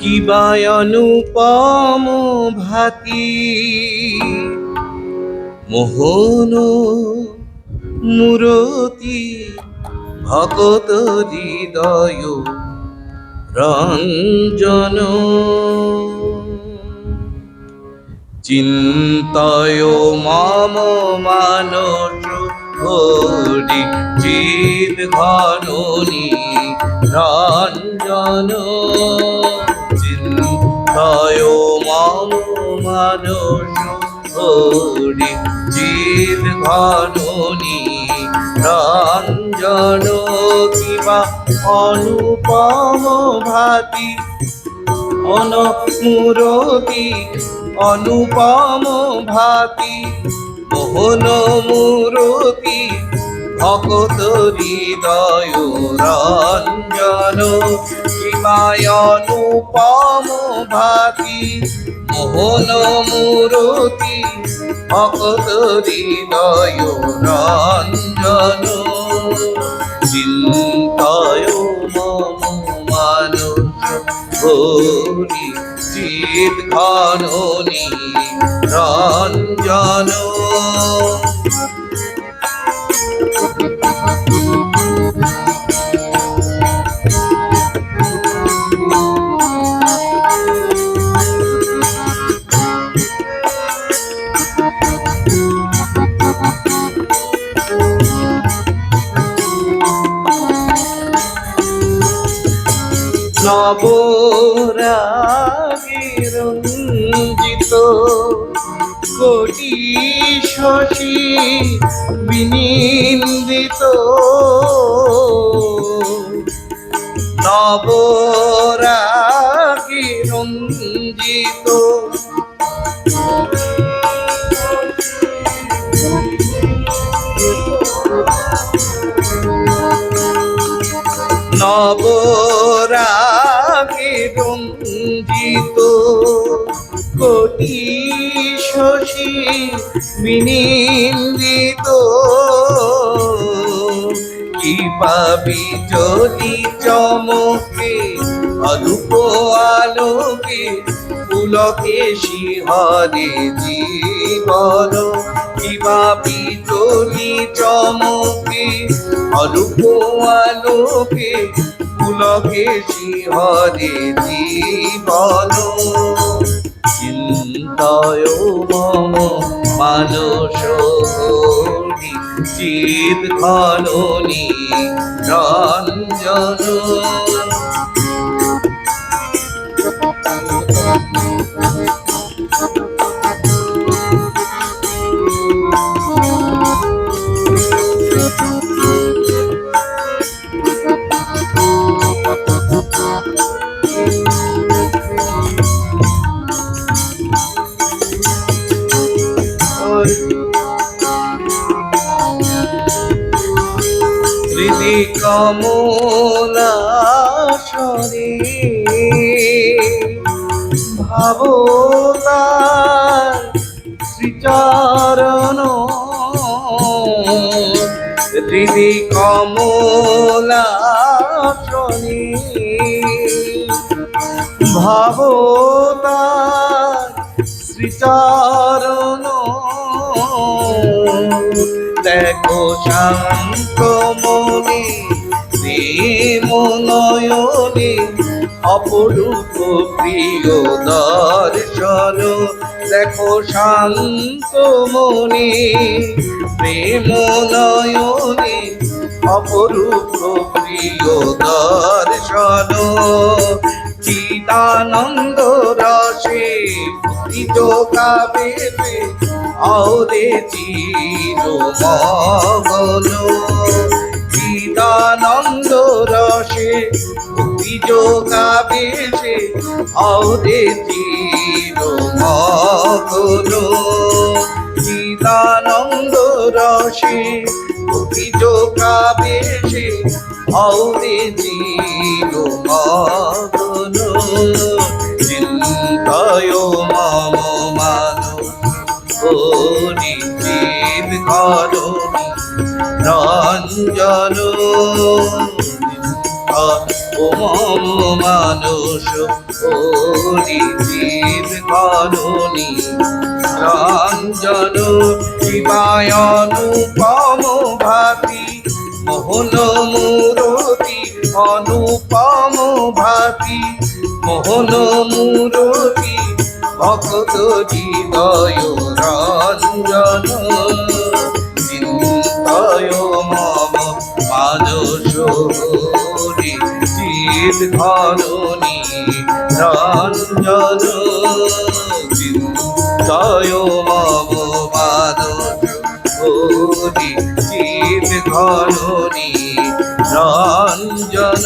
কিবায় অনুপম ভাতি? মোহন মূরতি ভগত হৃদয় রঞ্জন। চিন্তয় মম মানস হরি চিত ঘননি রঞ্জন। চিন্তয় মম হরি চিত ঘননি রঞ্জন কিবা অনুপম ভাতি। অনমূরতি অনুপম ভাতি মোহন মূরতি ভগত হৃদয় রঞ্জন কিমায় অনুপম ভাতি, মোহন মূরতি ভগত হৃদয় রঞ্জন চিন্তায় মম মানুষ হরি চিত ঘননি রঞ্জন। কোটি শশী বিনিন্দিত। নবরাগিরঞ্জিত নবরাগে রঞ্জিত। কোটি শশী বিনিন্দিত। কি পাবি যদি চমকে অদূপ আলোকে পুলকে শিহরে জীবন। কি পাবি যদি চমকে অরূপ আলোকে পুলকে শিহরে জীবন। চিন্তয় মম মানস চিত খননি রঞ্জন হৃদি কমলাসরে ভাবতার শ্রীচরণ হৃদি কমলা কমলাসরে ভাবতার শ্রীচরণ দেখো শান্ত অপরূপ প্রিয় দর্শন। দেখো শান্ত মনে প্রেম নয়নে অপরূপ প্রিয় দর্শন। চিদানন্দ রসে যোগাবে আওরে চির মগন চিদানন্দ রসে যোগাবে আওরে চির মগন চিদানন্দ রসে অভিযোগ আবেশে হৌরে চির মগন চিন্তায় মম মানো হরি জীব করণী রঞ্জন। ও মম মানুষ হরি জীব করণী রঞ্জন শিবায় অনুপম ভাতি, মোহন মূরতি, অনুপম ভাতি, মোহন মূরতি, ভক্ত হৃদয় রঞ্জন চিন্তয় মম মানস। চিত ধরণী রঞ্জন চিন্তয় মম মানস হরি চিত ধরণী রঞ্জন